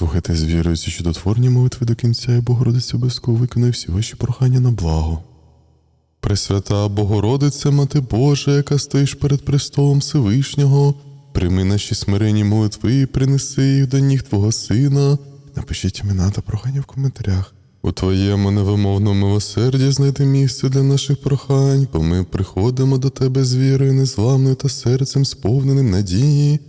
Слухайте з ці чудотворні молитви до кінця, і Богородиця обов'язково виконує всі ваші прохання на благо. Пресвята Богородице, Мати Божа, яка стоїш перед престолом Всевишнього, прийми наші смиренні молитви і принеси їх до ніг Твого Сина. Напишіть імена та прохання в коментарях. У Твоєму невимовному милосерді знайди місце для наших прохань, бо ми приходимо до Тебе з вірою незламною та серцем сповненим надії.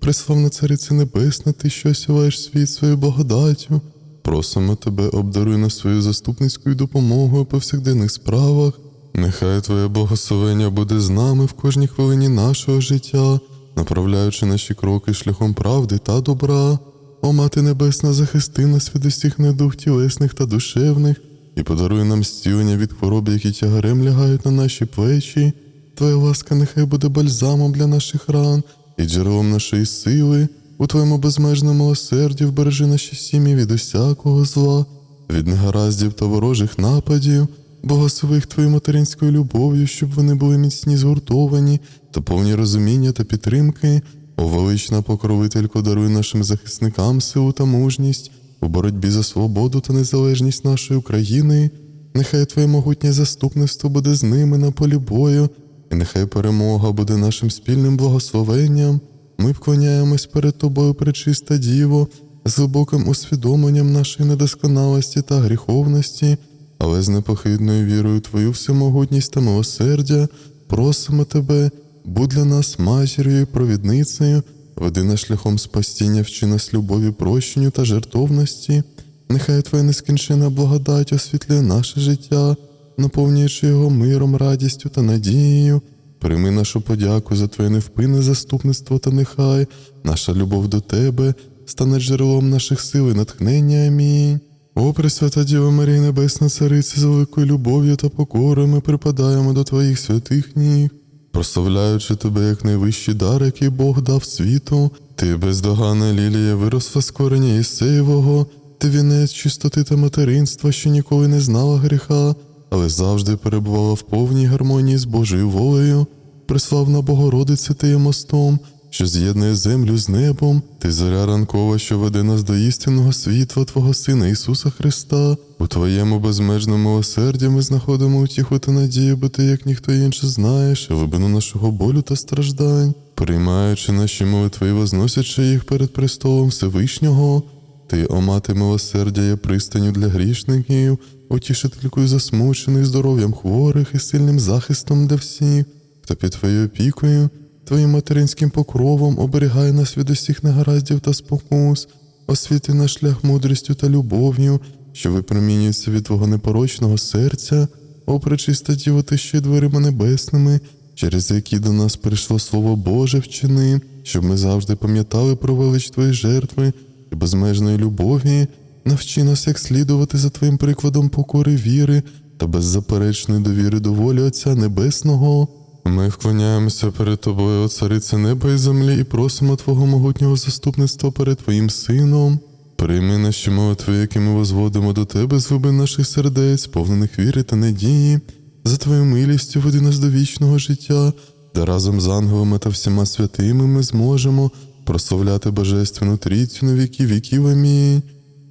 Преславна Цариця Небесна, ти що осяваєш світ своєю благодаттю. Просимо тебе, обдаруй нас свою заступницькою допомогою у повсякденних справах. Нехай Твоє благословення буде з нами в кожній хвилині нашого життя, направляючи наші кроки шляхом правди та добра. О Мати Небесна, захисти нас від усіх недух тілесних та душевних, і подаруй нам зцілення від хвороб, які тягарем лягають на наші плечі. Твоя ласка нехай буде бальзамом для наших ран і джерелом нашої сили. У Твоєму безмежному милосерді вбережи наші сім'ї від усякого зла, від негараздів та ворожих нападів, благослови Твоєю материнською любов'ю, щоб вони були міцні згуртовані та повні розуміння та підтримки. О, велична покровителько, даруй нашим захисникам силу та мужність у боротьбі за свободу та незалежність нашої України. Нехай Твоє могутнє заступництво буде з ними на полі бою, і нехай перемога буде нашим спільним благословенням. Ми вклоняємось перед Тобою, пречиста Діво, з глибоким усвідомленням нашої недосконалості та гріховності, але з непохитною вірою Твою всемогутність та милосердя просимо Тебе, будь для нас матір'ю і провідницею, веди нас шляхом спасіння, вчи нас любові, прощенню та жертовності. Нехай Твоя нескінчена благодать освітлює наше життя, наповнюючи його миром, радістю та надією. Прийми нашу подяку за Твоє невпинне заступництво та нехай наша любов до Тебе стане джерелом наших сил і натхнення. Амінь. О, Пресвята Діва Марія Небесна Цариця, з великою любов'ю та покорою ми припадаємо до Твоїх святих ніг, прославляючи Тебе як найвищий дар, який Бог дав світу. Ти бездоганна лілія виросла з кореня Єсеєвого, ти вінець чистоти та материнства, що ніколи не знала гріха, але завжди перебувала в повній гармонії з Божою волею. Преславна Богородиця, ти є мостом, що з'єднує землю з небом, ти зоря ранкова, що веде нас до істинного світла Твого Сина Ісуса Христа. У Твоєму безмежному милосерді ми знаходимо утіху та надію, бо ти, як ніхто інший, знаєш, глибину нашого болю та страждань, приймаючи наші молитви і возносячи їх перед престолом Всевишнього. Ти, о мати милосердя, є пристаню для грішників, утішителькою засмучених здоров'ям хворих і сильним захистом для всіх, хто під твоєю опікою, твоїм материнським покровом оберігає нас від усіх негараздів та спокус, освіти наш шлях мудрістю та любов'ю, що випромінюється від твого непорочного серця, о пречиста Діво, ти ще дверима небесними, через які до нас прийшло Слово Боже вчини, щоб ми завжди пам'ятали про велич Твої жертви і безмежної любові, навчи нас, як слідувати за Твоїм прикладом покори віри та беззаперечної довіри до волі Отця Небесного. Ми вклоняємося перед Тобою, о Царице неба і землі, і просимо Твого могутнього заступництва перед Твоїм Сином. Прийми наші молитви, які ми возводимо до Тебе з глибин наших сердець, повнених віри та надії, за Твою милістю веди нас до вічного життя, де разом з ангелами та всіма святими ми зможемо прославляти Божественну Трійцю на віки віків. Амінь.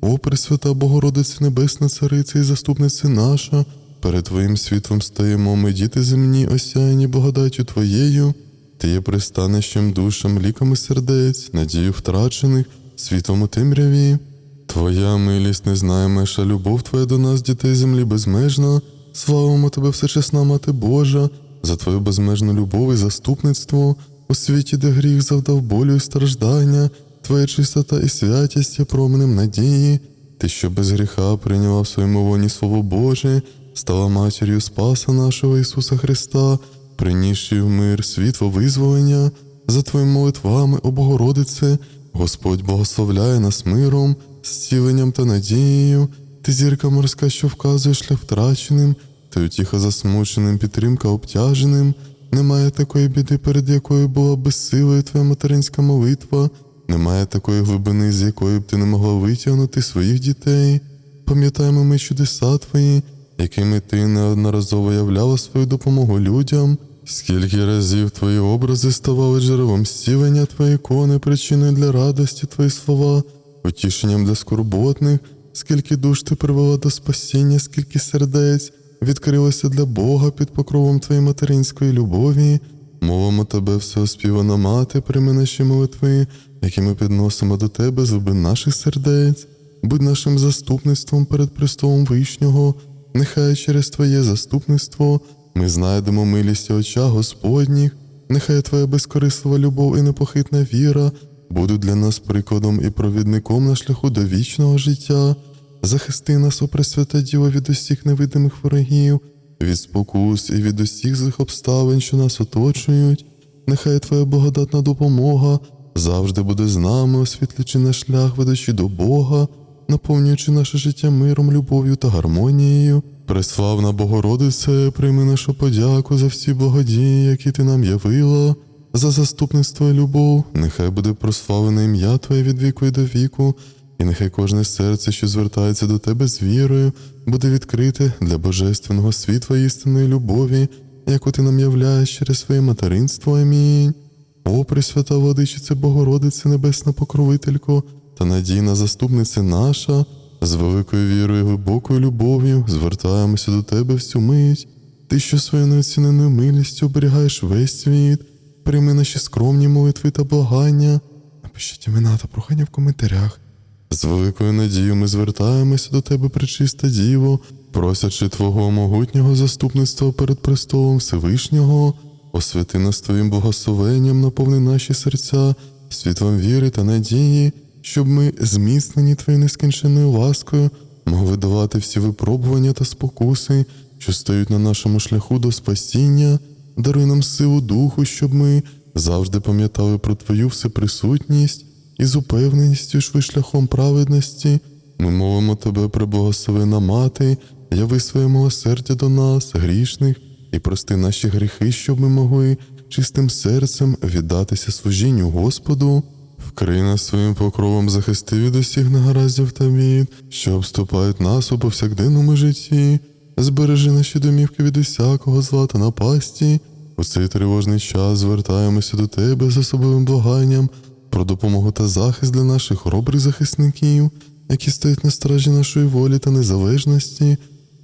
О, Пресвята Богородице Небесна Цариця і заступниця наша, перед Твоїм світлом стаємо ми, діти земні, осяяні благодаттю Твоєю, Ти є пристанищем душам, ліками сердець, надію втрачених, світлом у темряві. Твоя милість не знає межа, любов Твоя до нас, дітей землі, безмежна. Славимо Тебе, всечесна Мати Божа, за Твою безмежну любов і заступництво у світі, де гріх завдав болю і страждання, Твоя чистота і святість є променем надії, Ти, що без гріха прийняла в своєму воні Слово Боже, стала матір'ю Спаса нашого Ісуса Христа, принісши в мир світло визволення, за Твоїми молитвами, о Богородице, Господь благословляє нас миром, зціленням та надією, ти зірка морська, що вказує шлях втраченим, ти утіха засмученим, підтримка обтяженим. Немає такої біди, перед якою була безсилою твоя материнська молитва, немає такої глибини, з якої б ти не могла витягнути своїх дітей. Пам'ятаємо ми чудеса твої, якими ти неодноразово являла свою допомогу людям. Скільки разів твої образи ставали джерелом зцілення твої ікони, причиною для радості твої слова, утішенням для скорботних, скільки душ ти привела до спасіння, скільки сердець відкрилося для Бога під покровом твоєї материнської любові. Мовимо тебе, всеоспівана мати, прийми наші молитви, які ми підносимо до тебе, зуби наших сердець, будь нашим заступництвом перед престолом Вишнього, нехай через Твоє заступництво ми знайдемо милість очах Господніх, нехай Твоя безкорислива любов і непохитна віра будуть для нас прикладом і провідником на шляху до вічного життя. Захисти нас, о Пресвята Діво, від усіх невидимих ворогів, від спокус і від усіх злих обставин, що нас оточують. Нехай Твоя благодатна допомога завжди буде з нами, освітлюючи наш шлях, ведучи до Бога, наповнюючи наше життя миром, любов'ю та гармонією. Преславна Богородице, прийми нашу подяку за всі благодії, які ти нам явила, за заступництво і любов. Нехай буде прославлене ім'я Твоє від віку і до віку, і нехай кожне серце, що звертається до Тебе з вірою, буде відкрите для божественного світла істинної любові, яку ти нам являєш через своє материнство. Амінь. О, Пресвята Владичице Богородице, Небесна Покровителько та надійна заступниця наша, з великою вірою і глибокою любов'ю звертаємося до Тебе всю мить. Ти, що своєю неоціненою милістю оберігаєш весь світ, прийми наші скромні молитви та благання. Напишіть імена та прохання в коментарях. З великою надією ми звертаємося до Тебе, пречиста Діво, просячи Твого могутнього заступництва перед престолом Всевишнього, освяти нас Твоїм благословенням, наповни наші серця світлом віри та надії, щоб ми, зміцнені Твоєю нескінченною ласкою, могли долати всі випробування та спокуси, що стоять на нашому шляху до спасіння, даруй нам силу духу, щоб ми завжди пам'ятали про Твою всеприсутність і з упевненістю йшли шляхом праведності. Ми молимо Тебе, преблагословена мати, яви своє милосердя до нас, грішних, і прости наші гріхи, щоб ми могли чистим серцем віддатися служінню Господу. Вкрий нас своїм покровом, захисти від усіх негараздів та бід, що обступають нас у повсякденному житті, збережи наші домівки від усякого зла та напасті. У цей тривожний час звертаємося до Тебе з особливим благанням про допомогу та захист для наших хоробрих захисників, які стоять на стражі нашої волі та незалежності,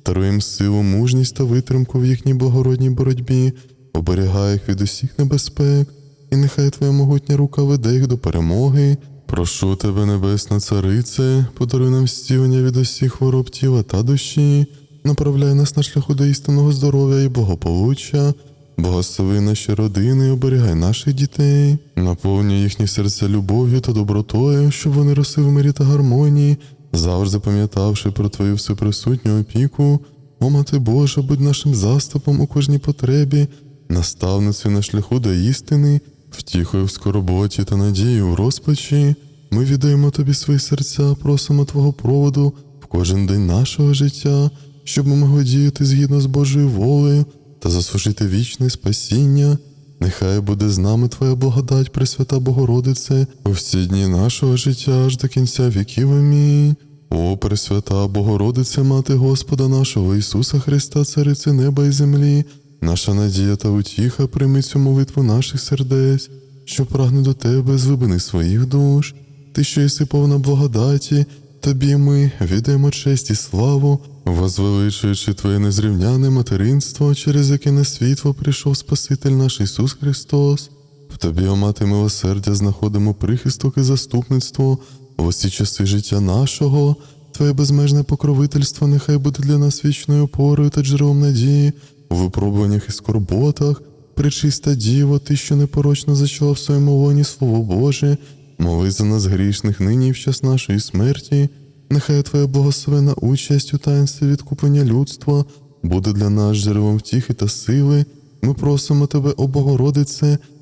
даруй їм силу, мужність та витримку в їхній благородній боротьбі, оберігай їх від усіх небезпек, і нехай Твоя могутня рука веде їх до перемоги. Прошу тебе, Небесна Царице, подаруй нам зцілення від усіх хвороб тіла та душі, направляй нас на шляху до істинного здоров'я і благополуччя. Благослови наші родини оберігай наших дітей, наповнюй їхні серця любов'ю та добротою, щоб вони росли в мирі та гармонії, завжди пам'ятавши про твою всеприсутню опіку. О, мати Божа, будь нашим заступом у кожній потребі, наставницею на шляху до істини, втіхою в скорботі та надією в розпачі. Ми віддаємо тобі свої серця, просимо Твого проводу в кожен день нашого життя, щоб ми могли діяти згідно з Божою волею та заслужити вічне спасіння. Нехай буде з нами Твоя благодать, Пресвята Богородице, у всі дні нашого життя аж до кінця віків. Амінь. О, Пресвята Богородице, Мати Господа нашого Ісуса Христа, Царице неба і землі, наша надія та утіха, прийми цю молитву наших сердець, що прагне до Тебе з глибини своїх душ. Ти, що єси повна благодаті, Тобі ми віддаємо честь і славу, возвеличуючи Твоє незрівняне материнство, через яке на світло прийшов Спаситель наш Ісус Христос. В Тобі, о мати милосердя, знаходимо прихисток і заступництво в усі часи життя нашого. Твоє безмежне покровительство нехай буде для нас вічною опорою та джерелом надії у випробуваннях і скорботах. Пречиста Діво, Ти, що непорочно зачала в своєму лоні Слово Боже, моли за нас грішних нині і в час нашої смерті. Нехай Твоя благословена участь у таїнстві відкуплення людства буде для нас джерелом втіхи та сили. Ми просимо Тебе, о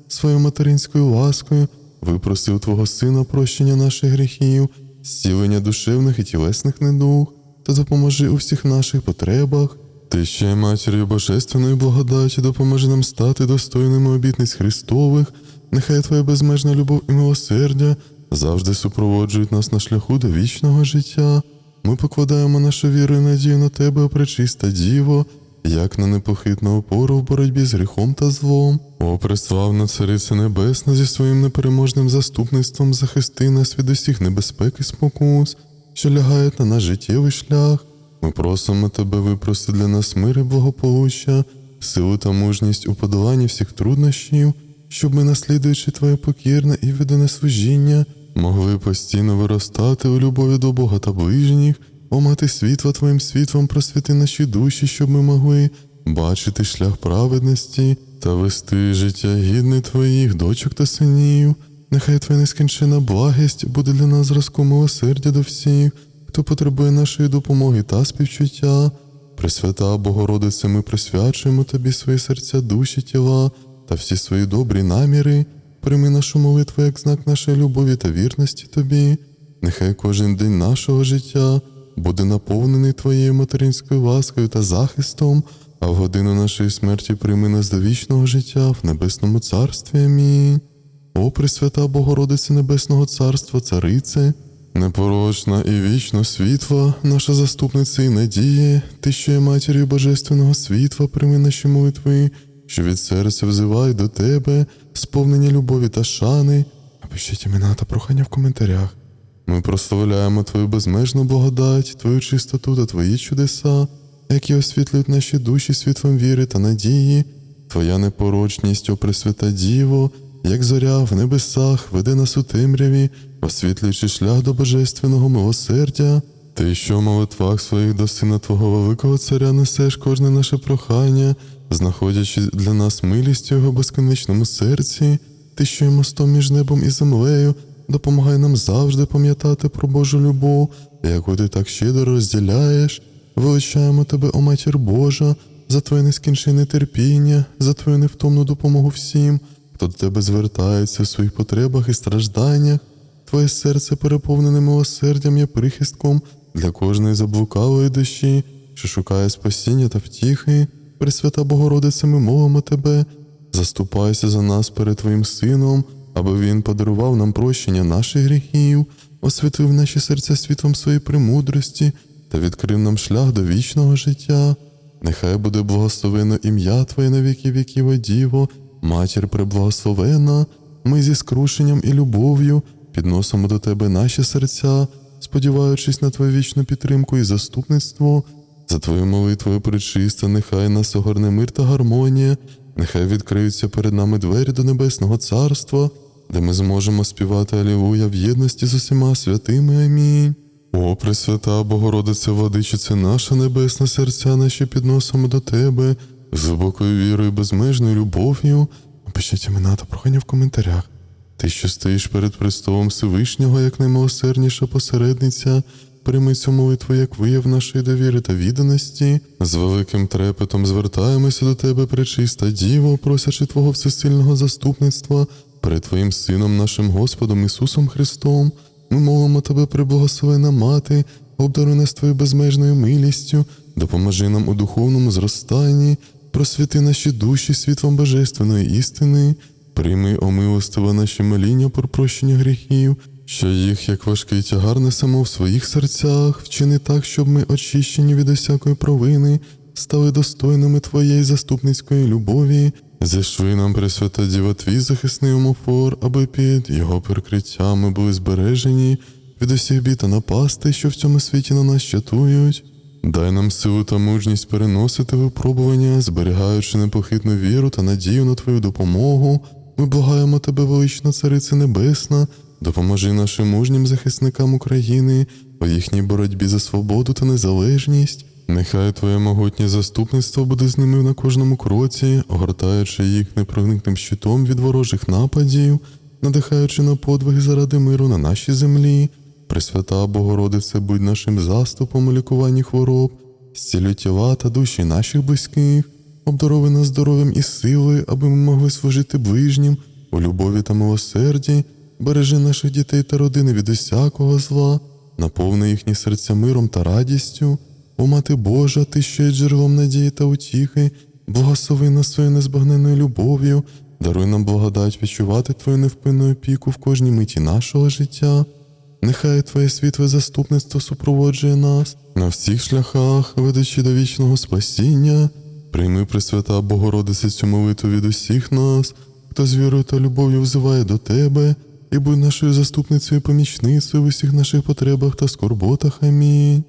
своєю материнською ласкою, випроси у Твого Сина прощення наших гріхів, зцілення душевних і тілесних недуг, та допоможи у всіх наших потребах. Ти ще матір'ю Божественної благодаті допоможи нам стати достойними обітниць Христових, нехай Твоя безмежна любов і милосердя завжди супроводжують нас на шляху до вічного життя. Ми покладаємо нашу віру і надію на Тебе, пречиста Діво, як на непохитну опору в боротьбі з гріхом та злом. О, преславна Цариця Небесна, зі своїм непереможним заступництвом захисти нас від усіх небезпек і спокус, що лягають на наш життєвий шлях. Ми просимо тебе випрости для нас мир і благополуччя, силу та мужність у подоланні всіх труднощів, щоб ми, наслідуючи Твоє покірне і віддане служіння, могли постійно виростати у любові до Бога та ближніх, о мати світла Твоїм світлом просвіти наші душі, щоб ми могли бачити шлях праведності та вести життя гідне Твоїх дочок та синів. Нехай Твоя нескінчена благість буде для нас зразком милосердя до всіх, хто потребує нашої допомоги та співчуття. Пресвята Богородице, ми присвячуємо Тобі свої серця, душі, тіла та всі свої добрі наміри. Прийми нашу молитву як знак нашої любові та вірності Тобі. Нехай кожен день нашого життя буде наповнений Твоєю материнською ласкою та захистом, а в годину нашої смерті прийми нас до вічного життя в небесному царстві. Амінь. О, Пресвята Богородице Небесного Царства, Царице, непорочна і вічно світла, наша заступниця і надія, ти, що є матір'ю Божественного світла, прийми наші молитви, що від серця взивай до тебе, сповнення любові та шани. Напишіть імена та прохання в коментарях. Ми прославляємо Твою безмежну благодать, Твою чистоту та Твої чудеса, які освітлюють наші душі світлом віри та надії. Твоя непорочність, о Пресвята Діво, як зоря в небесах, веде нас у темряві, освітлюючи шлях до божественного милосердя. Ти, що в молитвах своїх до Сина Твого Великого Царя несеш кожне наше прохання, знаходячи для нас милість у його безконечному серці, ти, що є мостом між небом і землею, допомагай нам завжди пам'ятати про Божу любов, яку ти так щедро розділяєш. Величаємо тебе, о матір Божа, за твоє нескінчене терпіння, за твою невтомну допомогу всім, хто до тебе звертається в своїх потребах і стражданнях. Твоє серце, переповнене милосердям, є прихистком для кожної заблукалої душі, що шукає спасіння та втіхи. Пресвята Богородице, ми мовимо тебе, заступайся за нас перед Твоїм Сином, аби Він подарував нам прощення наших гріхів, освітлив наші серця світлом своєї премудрості та відкрив нам шлях до вічного життя. Нехай буде благословено ім'я Твоє на віки віків, Діво, матір преблагословена, ми зі скрушенням і любов'ю підносимо до Тебе наші серця, сподіваючись на Твою вічну підтримку і заступництво. За Твою молитвою причиста, нехай нас огорне мир та гармонія, нехай відкриються перед нами двері до Небесного Царства, де ми зможемо співати Алілуя в єдності з усіма святими. Амінь. О, Пресвята Богородице, владичице наша небесна серця наші підносимо до Тебе з глибокою вірою, безмежною любов'ю. Напишіть імена та прохання в коментарях. Ти, що стоїш перед престолом Всевишнього, як наймилосердніша посередниця, прийми цю молитву як вияв нашої довіри та відданості. З великим трепетом звертаємося до Тебе, пречиста Діво, просячи Твого всесильного заступництва перед Твоїм Сином, нашим Господом Ісусом Христом. Ми молимо Тебе, приблагословена мати, обдаруй нас Твоєю безмежною милістю, допоможи нам у духовному зростанні, просвіти наші душі світлом божественної істини. Прийми, о милостиве, наші моління про прощення гріхів, що їх, як важкий тягар, несемо в своїх серцях, вчини так, щоб ми, очищені від усякої провини, стали достойними Твоєї заступницької любові. Зашви нам, Пресвята Діва, твій захисний омофор, аби під його прикриттями були збережені від усіх бід та напасти, що в цьому світі на нас чатують. Дай нам силу та мужність переносити випробування, зберігаючи непохитну віру та надію на Твою допомогу. Ми благаємо Тебе, велична Цариця Небесна, допоможи нашим мужнім захисникам України у їхній боротьбі за свободу та незалежність. Нехай Твоє могутнє заступництво буде з ними на кожному кроці, огортаючи їх непроникним щитом від ворожих нападів, надихаючи на подвиги заради миру на нашій землі. Пресвята Богородице, будь нашим заступом у лікуванні хвороб, зцілюй тіла та душі наших близьких, обдаруй нас здоров'ям і силою, аби ми могли служити ближнім у любові та милосерді, бережи наших дітей та родини від усякого зла, наповни їхні серця миром та радістю. О Мати Божа, ти що є джерелом надії та утіхи, благослови нас своєю незбагненною любов'ю, даруй нам благодать відчувати Твою невпинну опіку в кожній миті нашого життя. Нехай Твоє світле заступництво супроводжує нас на всіх шляхах, ведучи до вічного спасіння. Прийми, Пресвята Богородице, цю молитву від усіх нас, хто з вірою та любов'ю взиває до Тебе, і будь нашою заступницею і помічницею в усіх наших потребах та скорботах. Амінь.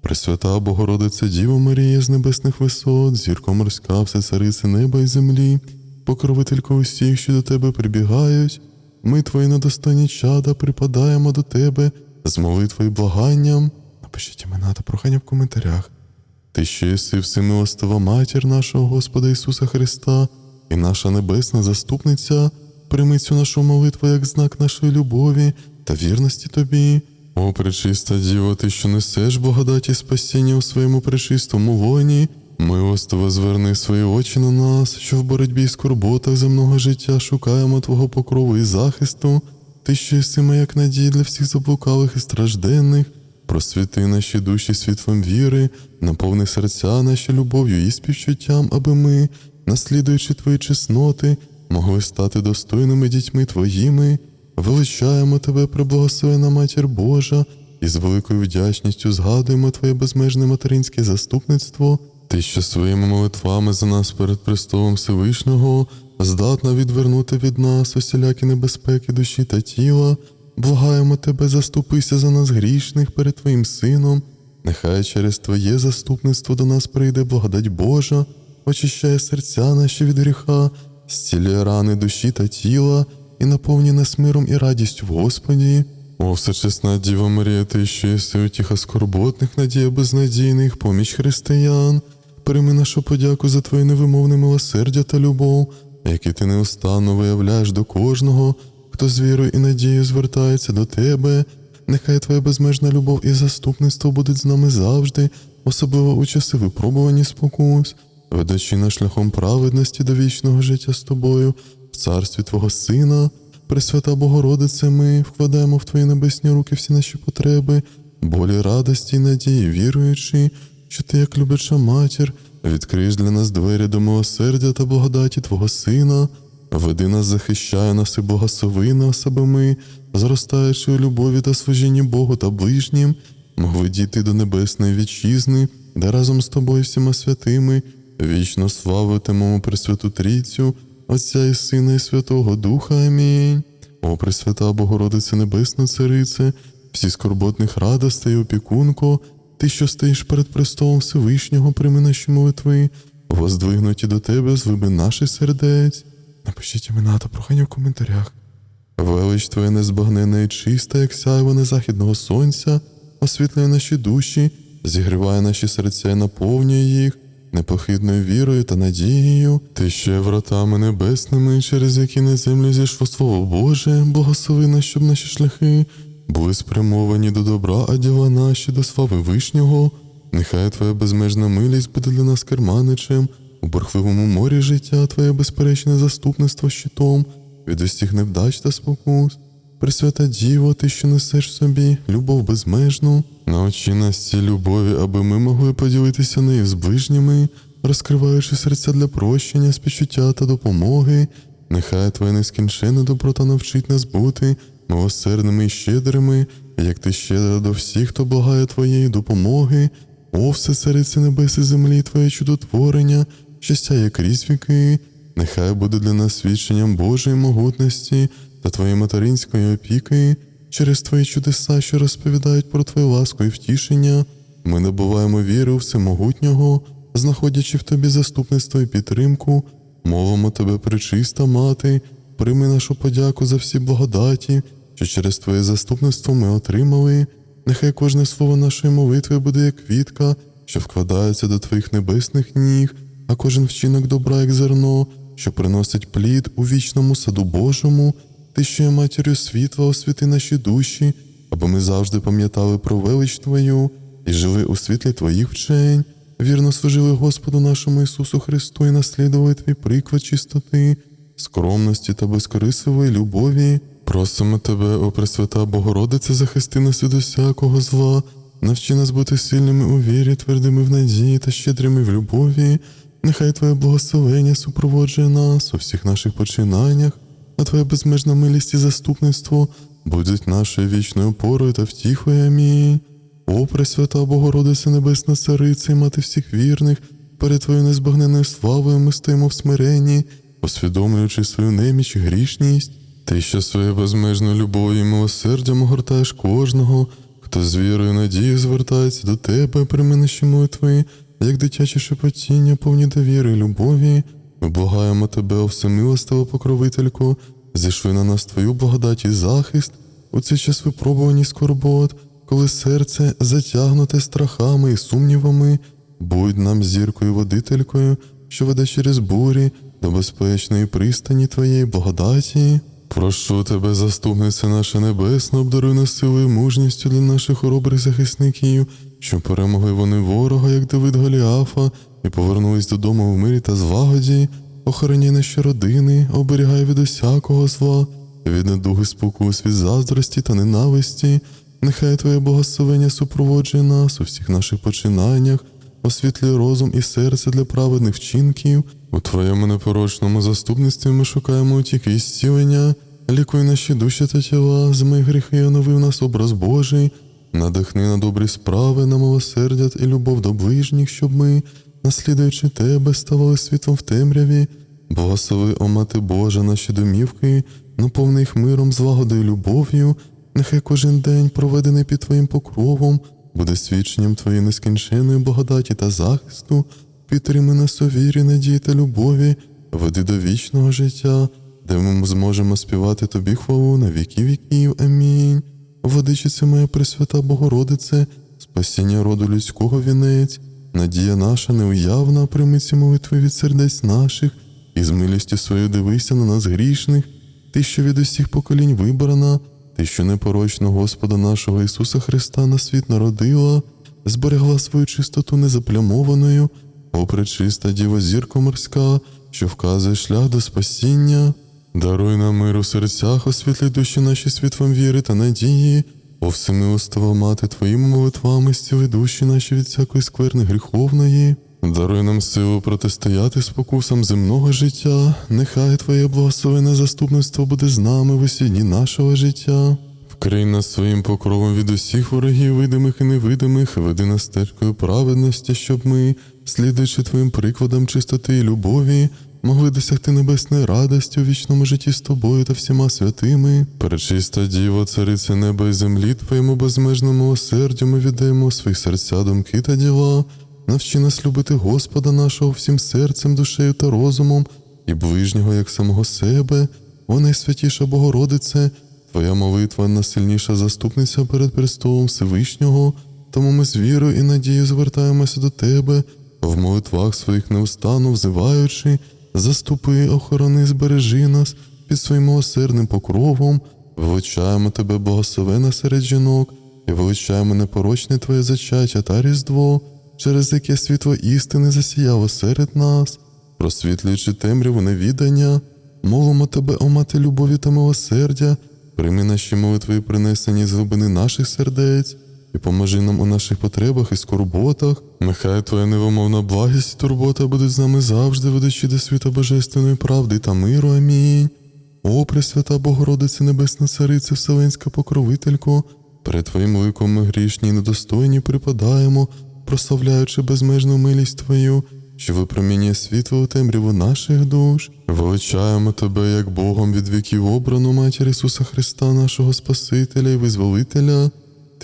Пресвята Богородице Діво Марія з небесних висот, зірко морська, все царице неба і землі, покровителько усіх, що до тебе прибігають. Ми, твої недостойні чада, припадаємо до тебе з молитвою і благанням. Напишіть імена та прохання в коментарях. Ти що єси всемилостива матір нашого Господа Ісуса Христа і наша небесна заступниця, прийми цю нашу молитву як знак нашої любові та вірності Тобі. О, пречиста Діво, ти, що несеш благодаті спасіння у своєму пречистому лоні, милостиво зверни свої очі на нас, що в боротьбі і скорботах земного життя шукаємо Твого покрову і захисту. Ти, що єси як надія для всіх заблукалих і стражденних, просвіти наші душі світлом віри, наповни серця наші любов'ю і співчуттям, аби ми, наслідуючи Твої чесноти, могли стати достойними дітьми Твоїми. Величаємо Тебе, преблагословена Матір Божа, і з великою вдячністю згадуємо Твоє безмежне материнське заступництво, Ти, що своїми молитвами за нас перед престолом Всевишнього здатна відвернути від нас усілякі небезпеки душі та тіла. Благаємо Тебе, заступися за нас грішних перед Твоїм Сином. Нехай через Твоє заступництво до нас прийде благодать Божа, очищає серця наші від гріха, зцілює рани душі та тіла і наповні нас миром і радістю в Господі. О, всечесна Діва Марія, ти що єси утіха скорботних, надія безнадійних, поміч християн. Прийми нашу подяку за Твоє невимовне милосердя та любов, які ти неустанно виявляєш до кожного, хто з вірою і надією звертається до Тебе. Нехай Твоя безмежна любов і заступництво будуть з нами завжди, особливо у часи випробувані спокус, ведучи нас шляхом праведності до вічного життя з тобою, в царстві Твого Сина, Пресвята Богородице, ми вкладаємо в Твої небесні руки всі наші потреби, болі, радості й надії, віруючи, що Ти, як любяча матір, відкриєш для нас двері до милосердя та благодаті Твого Сина. Веди нас, захищай нас і благослови нас, аби ми, зростаючи у любові та служінні Богу та ближнім, могли дійти до небесної вітчизни, де разом з тобою всіма святими вічно славитимемо Пресвяту Трійцю, Отця і Сина, і Святого Духа. Амінь. О, Пресвята Богородице Небесна Царице, всі скорботних радостей, опікунко, ти, що стоїш перед престолом Всевишнього, прийми наші молитви, воздвигнуті до тебе з глибин наших сердець. Напишіть імена та прохання в коментарях. Велич Твоя незбагнена і чиста, як сяйво незахідного сонця, освітлює наші душі, зігріває наші серця і наповнює їх непохитною вірою та надією, ти ще вратами небесними, через які на землю зійшло Слово Боже, благослови нас, щоб наші шляхи були спрямовані до добра, а діла наші до слави Вишнього. Нехай Твоя безмежна милість буде для нас керманичем, у бурхливому морі життя Твоє безперечне заступництво щитом від усіх невдач та спокус. Пресвята Діво, ти, що несеш собі любов безмежну, научи нас цій любові, аби ми могли поділитися нею з ближніми, розкриваючи серця для прощення, співчуття та допомоги. Нехай Твоя нескінченна доброта навчить нас бути милосердними і щедрими, як ти щедра до всіх, хто благає Твоєї допомоги. О, все царице небес і землі, Твоє чудотворення, щастя як крізь віки. Нехай буде для нас свідченням Божої могутності та Твоєї материнської опіки, через Твої чудеса, що розповідають про Твою ласку і втішення, ми набуваємо віри у всемогутнього, знаходячи в Тобі заступництво і підтримку, мовимо Тебе, пречиста мати, прийми нашу подяку за всі благодаті, що через Твоє заступництво ми отримали. Нехай кожне слово нашої молитви буде як квітка, що вкладається до Твоїх небесних ніг, а кожен вчинок добра, як зерно, що приносить плід у вічному саду Божому. Ти, що є матір'ю світла, освіти наші душі, аби ми завжди пам'ятали про велич Твою і жили у світлі Твоїх вчень, вірно служили Господу нашому Ісусу Христу і наслідували Твій приклад чистоти, скромності та безкорисливої любові. Просимо Тебе, о Пресвята Богородице, захисти нас від усякого зла, навчи нас бути сильними у вірі, твердими в надії та щедрими в любові. Нехай Твоє благословення супроводжує нас у всіх наших починаннях а Твоя безмежна милість і заступництво будуть нашою вічною опорою та втіхою. Амінь. О, Пресвята Богородице Небесна Цариця і мати всіх вірних, перед Твоєю незбагненною славою ми стоїмо в смиренні, усвідомлюючи свою неміч і грішність. Ти, що своєю безмежною любов'ю і милосердям огортаєш кожного, хто з вірою і надією звертається до тебе, прийми наші молитви, як дитяче шепотіння, повні довіри і любові. Ми благаємо тебе, всемилостива покровительку, зійшли на нас твою благодать і захист у цей час випробувані скорбот, коли серце затягнуте страхами і сумнівами, будь нам зіркою водителькою, що веде через бурі до безпечної пристані твоєї благодаті. Прошу тебе, заступниця наша небесна, обдаруй нас силою мужністю для наших хоробрих захисників, щоб перемогли вони ворога, як Давид Голіафа, і повернулись додому в мирі та злагоді, охороняй наші родини, оберігай від усякого зла, від недуги спокус, від заздрості та ненависті. Нехай Твоє благословення супроводжує нас у всіх наших починаннях, освітлює розум і серце для праведних вчинків. У Твоєму непорочному заступництві ми шукаємо утіки і зцілення, лікуй наші душі та тіла, змий гріхи і онови в нас образ Божий, надихни на добрі справи, на милосердя і любов до ближніх, щоб ми, наслідуючи Тебе, ставали світлом в темряві. Благослови, о Мати Божа, наші домівки, наповни їх миром, злагодою любов'ю. Нехай кожен день, проведений під Твоїм покровом, буде свідченням Твоєї нескінченної благодаті та захисту, підтримай нас у вірі, надії та любові, веди до вічного життя, де ми зможемо співати Тобі хвалу на віки віків. Амінь. Владичице моя Пресвята Богородице, спасіння роду людського вінець, надія наша неуявна, прийми ці молитви від сердець наших, і з милістю своєю дивися на нас грішних, ти, що від усіх поколінь вибрана, ти, що непорочно Господа нашого Ісуса Христа на світ народила, зберегла свою чистоту незаплямованою, о пречиста Діво зірко морська, що вказує шлях до спасіння. Даруй нам мир у серцях, освітлі душі наші світлом віри та надії, о всемилостива мати Твоїми молитвами зціли душі наші від всякої скверни гріховної. Даруй нам силу протистояти спокусам земного життя, нехай Твоє благословене заступництво буде з нами в усі дні нашого життя. Вкрий нас своїм покровом від усіх ворогів, видимих і невидимих, веди нас стежкою праведності, щоб ми, слідуючи Твоїм прикладам чистоти і любові, могли досягти небесної радості у вічному житті з тобою та всіма святими. Перечиста Діво, цариця неба і землі, Твоєму безмежному милосердю ми віддаємо свої серця, думки та діла. Навчи нас любити Господа нашого всім серцем, душею та розумом, і ближнього як самого себе, о найсвятіша Богородице, Твоя молитва найсильніша заступниця перед престолом Всевишнього, тому ми з вірою і надією звертаємося до Тебе, в молитвах своїх неустанно взиваючи, заступи, охорони, збережи нас під своїм милосердним покровом, величаємо Тебе, благословена серед жінок, і величаємо непорочне Твоє зачаття та Різдво, через яке світло істини засіяло серед нас, просвітлюючи темряву невідання, молимо Тебе, о мати любові та милосердя, прийми наші молитви, принесені з глибини наших сердець, і поможи нам у наших потребах і скорботах. Нехай Твоя невимовна благість і турбота будуть з нами завжди, ведучи до світа божественної правди та миру. Амінь. О, Пресвята Богородице Небесна Цариця, Вселенська покровителько, перед Твоїм ликом ми грішні і недостойні припадаємо, прославляючи безмежну милість Твою, що випромінює світло у темряву наших душ. Величаємо Тебе, як Богом від віків обрану Матір Ісуса Христа, нашого Спасителя і Визволителя.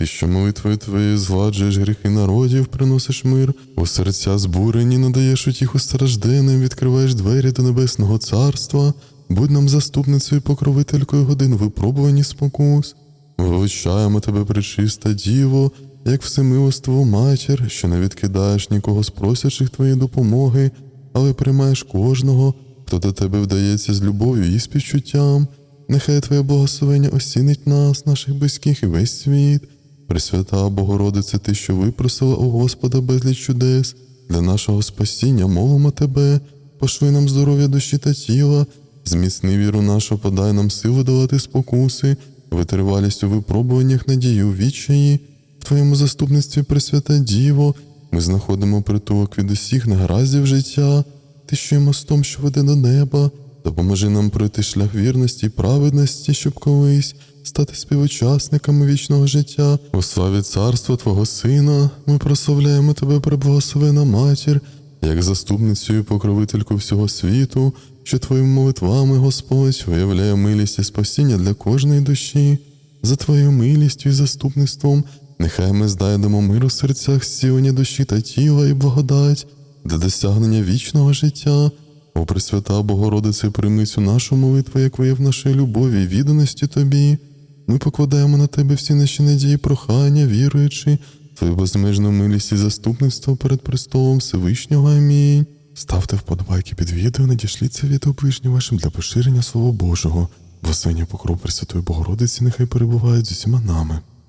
Ти, що молитвою Твоєю згладжуєш гріхи народів, приносиш мир, у серця збурені, надаєш утіху стражденним, відкриваєш двері до Небесного Царства, будь нам заступницею і покровителькою годин випробувані спокус. Величаємо Тебе, пречиста Діво, як всемилостиву матір, що не відкидаєш нікого з просячих Твоєї допомоги, але приймаєш кожного, хто до тебе вдається з любов'ю і співчуттям. Нехай Твоє благословення осінить нас, наших близьких і весь світ. Пресвята Богородице, Ти, що випросила у Господа безліч чудес, для нашого спасіння молимо Тебе, пошли нам здоров'я душі та тіла, зміцни віру нашу, подай нам сили долати спокуси, витривалість у випробуваннях надію відчаї. В Твоєму заступництві, Пресвята Діво, ми знаходимо притулок від усіх негараздів життя, Ти, що є мостом, що веде до неба, допоможи нам пройти шлях вірності і праведності, щоб колись стати співучасниками вічного життя. У славі царства Твого Сина ми прославляємо Тебе, преблагословена Матір, як заступницю і покровительку всього світу, що твоїми молитвами, Господь, виявляє милість і спасіння для кожної душі. За твоєю милістю і заступництвом, нехай ми знайдемо мир у серцях, зцілення душі та тіла і благодать для досягнення вічного життя. О Пресвята Богородице, прийми цю нашу молитву, як вияв нашої любові і відданості Тобі. Ми покладаємо на Тебе всі наші надії, прохання, віруючи, Твою безмежну милість і заступництво перед престолом Всевишнього. Амінь. Ставте вподобайки під відео, надішліться від ближнім вашим для поширення Слова Божого. Восення покров Пресвятої Богородиці нехай перебувають з усіма нами.